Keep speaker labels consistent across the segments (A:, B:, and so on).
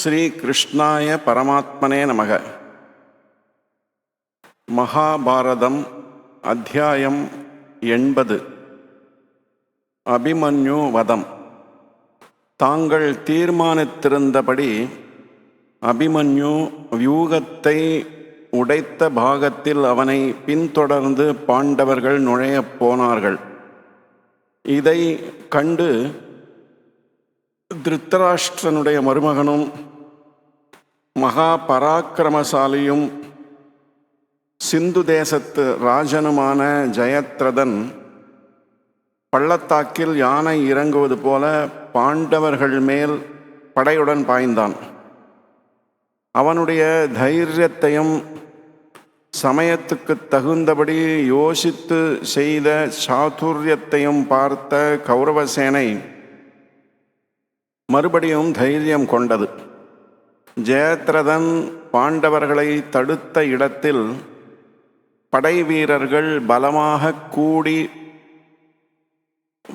A: ஸ்ரீ கிருஷ்ணாய பரமாத்மனே நமக. மகாபாரதம் அத்தியாயம் எண்பது. அபிமன்யு வதம் தாங்கள் தீர்மானித்திருந்தபடி அபிமன்யு வியூகத்தை உடைத்த பாகத்தில் அவனை பின்தொடர்ந்து பாண்டவர்கள் நுழையப் போனார்கள். இதை கண்டு திருத்தராஷ்டிரனுடைய மருமகனும் மகா பராக்கிரமசாலியும் சிந்து தேசத்து ராஜனுமான ஜெயத்ரதன் பள்ளத்தாக்கில் யானை இறங்குவது போல பாண்டவர்கள் மேல் படையுடன் பாய்ந்தான். அவனுடைய தைரியத்தையும் சமயத்துக்கு தகுந்தபடி யோசித்து செய்த சாதுரியத்தையும் பார்த்த கௌரவசேனை மறுபடியும் தைரியம் கொண்டது. ஜெயத்ரதன் பாண்டவர்களை தடுத்த இடத்தில் படை வீரர்கள் பலமாக கூடி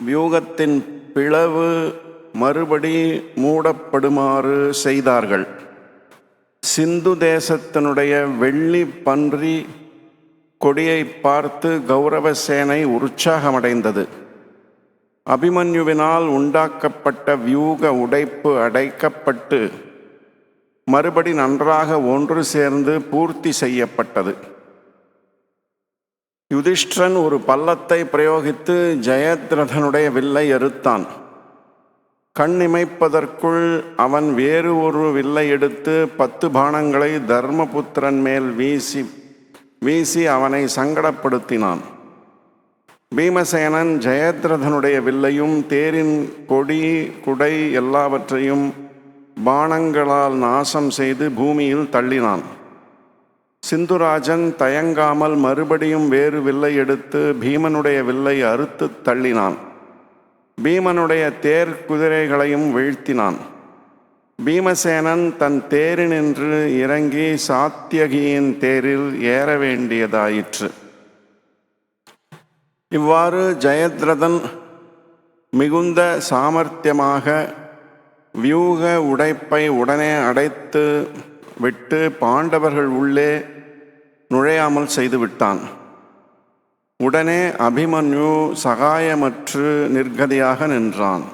A: வியூகத்தின் பிளவு மறுபடி மூடப்படுமாறு செய்தார்கள். சிந்து தேசத்தினுடைய வெள்ளி பன்றி கொடியை பார்த்து கௌரவ சேனை உற்சாகமடைந்தது. அபிமன்யுவினால் உண்டாக்கப்பட்ட வியூக உடைப்பு அடைக்கப்பட்டு மறுபடி நன்றாக ஒன்று சேர்ந்து பூர்த்தி செய்யப்பட்டது. யுதிஷ்டிரன் ஒரு பள்ளத்தை பிரயோகித்து ஜெயத்ரதனுடைய வில்லை அறுத்தான். கண்ணிமைப்பதற்குள் அவன் வேறு ஒரு வில்லை எடுத்து பத்து பானங்களை தர்மபுத்திரன் மேல் வீசி வீசி அவனை சங்கடப்படுத்தினான். பீமசேனன் ஜெயத்ரதனுடைய வில்லையும் தேரின் கொடி குடை எல்லாவற்றையும் பானங்களால் நாசம் செய்து பூமியில் தள்ளினான். சிந்துராஜன் தயங்காமல் மறுபடியும் வேறு வில்லை எடுத்து பீமனுடைய வில்லை அறுத்து தள்ளினான். பீமனுடைய தேர் குதிரைகளையும் வீழ்த்தினான். பீமசேனன் தன் தேரினின்று இறங்கி சாத்தியகியின் தேரில் ஏற வேண்டியதாயிற்று. இவ்வாறு ஜெயத்ரதன் மிகுந்த சாமர்த்தியமாக வியூக உடைப்பை உடனே அடைத்து விட்டு பாண்டவர்கள் உள்ளே நுழையாமல் செய்துவிட்டான் உடனே அபிமன்யு சகாயமற்று நிர்கதியாக நின்றான்.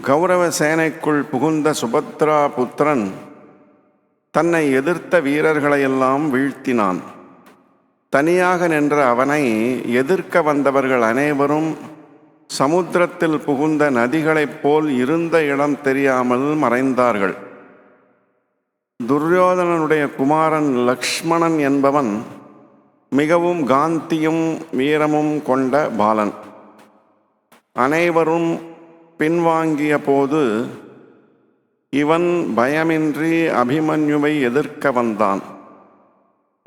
A: கௌரவ சேனைக்குள் புகுந்த சுபத்ரா புத்திரன் தன்னை எதிர்த்த வீரர்களையெல்லாம் வீழ்த்தினான். தனியாக நின்ற அவனை எதிர்க்க வந்தவர்கள் அனைவரும் சமுத்திரத்தில் புகுந்த நதிகளைப் போல் இருந்த இடம் தெரியாமல் மறைந்தார்கள். துரியோதனனுடைய குமாரன் லக்ஷ்மணன் என்பவன் மிகவும் காந்தியும் வீரமும் கொண்ட பாலன். அனைவரும் பின்வாங்கிய போது இவன் பயமின்றி அபிமன்யுவை எதிர்க்க வந்தான்.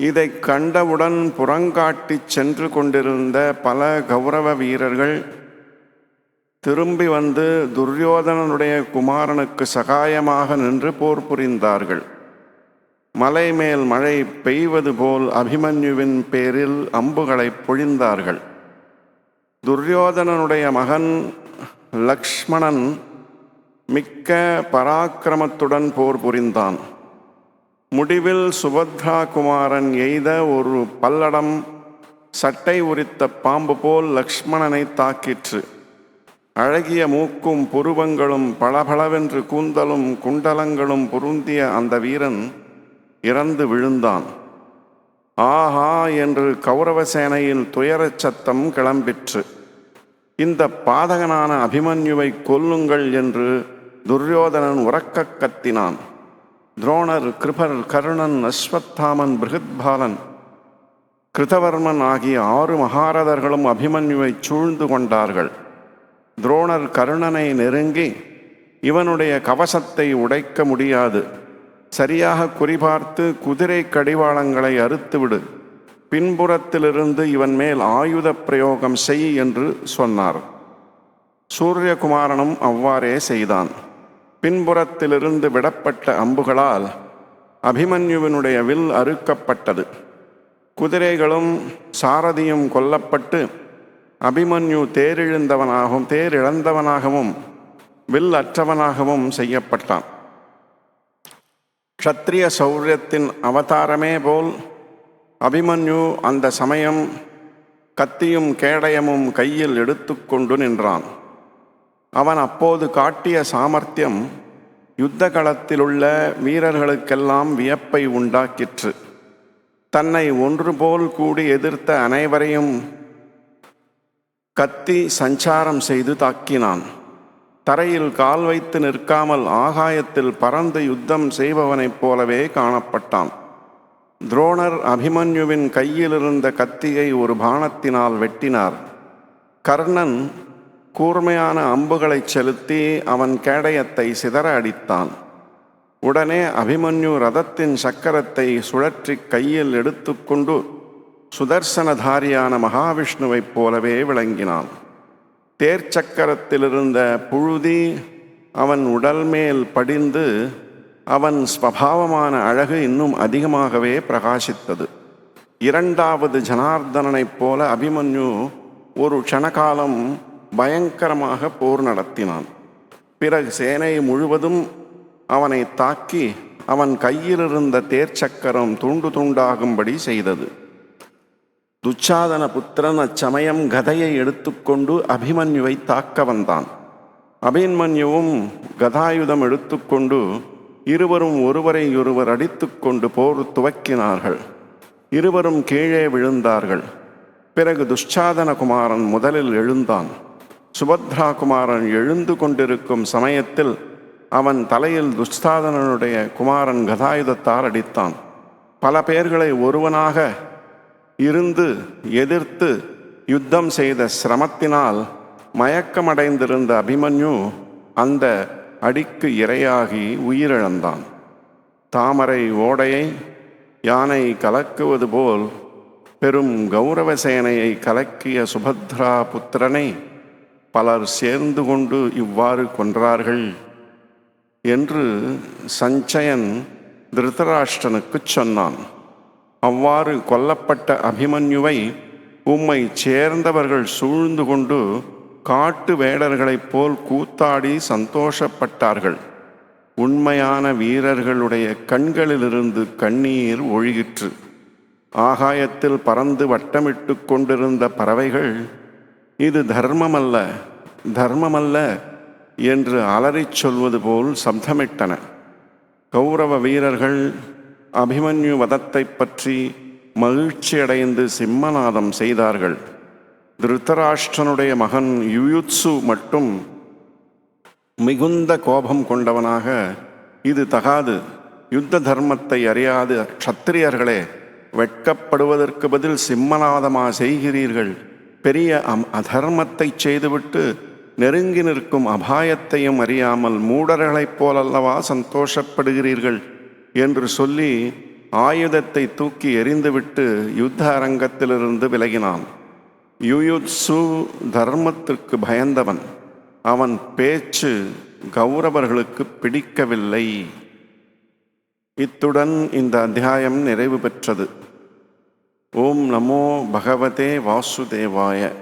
A: இதை கண்டவுடன் புறங்காட்டிச் சென்று கொண்டிருந்த பல கௌரவ வீரர்கள் திரும்பி வந்து துரியோதனனுடைய குமாரனுக்கு சகாயமாக நின்று போர் புரிந்தார்கள். மலை மேல் மழை பெய்வது போல் அபிமன்யுவின் பேரில் அம்புகளை பொழிந்தார்கள். துரியோதனனுடைய மகன் லக்ஷ்மணன் மிக்க பராக்கிரமத்துடன் போர் புரிந்தான். முடிவில் சுபத்ரா குமாரன் எய்த ஒரு பல்லடம் சட்டை உரித்த பாம்பு போல் லக்ஷ்மணனை தாக்கிற்று. அழகிய மூக்கும் புருவங்களும் பளபளவென்று கூந்தலும் குண்டலங்களும் பொருந்திய அந்த வீரன் இறந்து விழுந்தான். ஆஹா என்று கௌரவ சேனையில் துயரச் சத்தம் கிளம்பிற்று. இந்த பாதகனான அபிமன்யுவை கொல்லுங்கள் என்று துரியோதனன் உறக்கக் கத்தினான். துரோணர் கிருபர் கருணன் அஸ்வத்தாமன் பிருகத்பாலன் கிருதவர்மன் ஆகிய ஆறு மகாரதர்களும் அபிமன்யுவை சூழ்ந்து கொண்டார்கள். துரோணர் கருணனை நெருங்கி இவனுடைய கவசத்தை உடைக்க முடியாது. சரியாக குறிபார்த்து குதிரை கடிவாளங்களை அறுத்துவிடு. பின்புறத்திலிருந்து இவன் மேல் ஆயுத பிரயோகம் செய் என்று சொன்னார். சூரியகுமாரனும் அவ்வாறே செய்தான். பின்புறத்திலிருந்து விடப்பட்ட அம்புகளால் அபிமன்யுவினுடைய வில் அறுக்கப்பட்டது. குதிரைகளும் சாரதியும் கொல்லப்பட்டு அபிமன்யு தேரிழந்தவனாகவும் தேரிழந்தவனாகவும் வில் அற்றவனாகவும் செய்யப்பட்டான். க்ஷத்ரிய சௌரியத்தின் அவதாரமே போல் அபிமன்யு அந்த சமயம் கத்தியும் கேடயமும் கையில் எடுத்துக்கொண்டு நின்றான். அவன் அப்போது காட்டிய சாமர்த்தியம் யுத்த களத்திலுள்ள வீரர்களுக்கெல்லாம் வியப்பை உண்டாக்கிற்று. தன்னை ஒன்று போல் கூடி எதிர்த்த அனைவரையும் கத்தி சஞ்சாரம் செய்து தாக்கினான். தரையில் கால் வைத்து நிற்காமல் ஆகாயத்தில் பறந்து யுத்தம் செய்பவனைப் போலவே காணப்பட்டான். துரோணர் அபிமன்யுவின் கையிலிருந்த கத்தியை ஒரு பானத்தினால் வெட்டினார். கர்ணன் கூர்மையான அம்புகளைச் செலுத்தி அவன் கேடயத்தை சிதற அடித்தான். உடனே அபிமன்யு ரதத்தின் சக்கரத்தை சுழற்றி கையில் எடுத்துக்கொண்டு சுதர்சனதாரியான மகாவிஷ்ணுவைப் போலவே விளங்கினான். தேர்ச்சக்கரத்திலிருந்த புழுதி அவன் உடல் மேல் படிந்து அவன் ஸ்வபாவமான அழகு இன்னும் அதிகமாகவே பிரகாசித்தது. இரண்டாவது ஜனார்தனனைப் போல அபிமன்யு ஒரு க்ஷணகாலம் பயங்கரமாக போர் நடத்தினான். பிறகு சேனை முழுவதும் அவனை தாக்கி அவன் கையிலிருந்த தேர்ச்சக்கரம் துண்டு துண்டாகும்படி செய்தது. துச்சாதன புத்திரன் அச்சமயம் கதையை எடுத்துக்கொண்டு அபிமன்யுவை தாக்க வந்தான். அபிமன்யுவும் கதாயுதம் எடுத்துக்கொண்டு இருவரும் ஒருவரை ஒருவர் அடித்துக்கொண்டு போர் துவக்கினார்கள். இருவரும் கீழே விழுந்தார்கள். பிறகு துஷ்சாதன குமாரன் முதலில் எழுந்தான். சுபத்ரா குமாரன் எழுந்து கொண்டிருக்கும் சமயத்தில் அவன் தலையில் துஷ்சாதனனுடைய குமாரன் கதாயுதத்தால் அடித்தான். பல பேர்களை ஒருவனாக இருந்து எதிர்த்து யுத்தம் செய்த சிரமத்தினால் மயக்கமடைந்திருந்த அபிமன்யு அந்த அடிக்கு இரையாகி உயிரிழந்தான். தாமரை ஓடையை யானை கலக்குவது போல் பெரும் கௌரவ சேனையை கலக்கிய சுபத்ரா புத்திரனை பலர் சேர்ந்து கொண்டு இவ்வாறு கொன்றார்கள் என்று சஞ்சயன் திருதராஷ்டனுக்குச் சொன்னான். அவ்வாறு கொல்லப்பட்ட அபிமன்யுவை உம்மை சேர்ந்தவர்கள் சூழ்ந்து கொண்டு காட்டு வேடர்களைப் போல் கூத்தாடி சந்தோஷப்பட்டார்கள். உண்மையான வீரர்களுடைய கண்களிலிருந்து கண்ணீர் ஒழுகிற்று. ஆகாயத்தில் பறந்து வட்டமிட்டு கொண்டிருந்த பறவைகள் இது தர்மமல்ல தர்மமல்ல என்று அலறிச் சொல்வது போல் சப்தமிட்டன. கௌரவ வீரர்கள் அபிமன்யு வதத்தை பற்றி மகிழ்ச்சியடைந்து சிம்மநாதம் செய்தார்கள். திருத்தராஷ்டிரனுடைய மகன் யுயுத்சு மட்டும் மிகுந்த கோபம் கொண்டவனாக இது தகாது. யுத்த தர்மத்தை அறியாது க்ஷத்திரியர்களே வெட்கப்படுவதற்கு பதில் சிம்மநாதமா செய்கிறீர்கள்? பெரிய அம் அதர்மத்தை செய்துவிட்டு நெருங்கி நிற்கும் அபாயத்தையும் அறியாமல் மூடர்களைப் போலல்லவா சந்தோஷப்படுகிறீர்கள் என்று சொல்லி ஆயுதத்தை தூக்கி எறிந்துவிட்டு யுத்த அரங்கத்திலிருந்து விலகினான். யுயுத்சு தர்மத்திற்கு பயந்தவன். அவன் பேச்சு கௌரவர்களுக்கு பிடிக்கவில்லை. இத்துடன் இந்த அத்தியாயம் நிறைவு பெற்றது. ஓம் நமோ பகவதே வாசுதேவாய.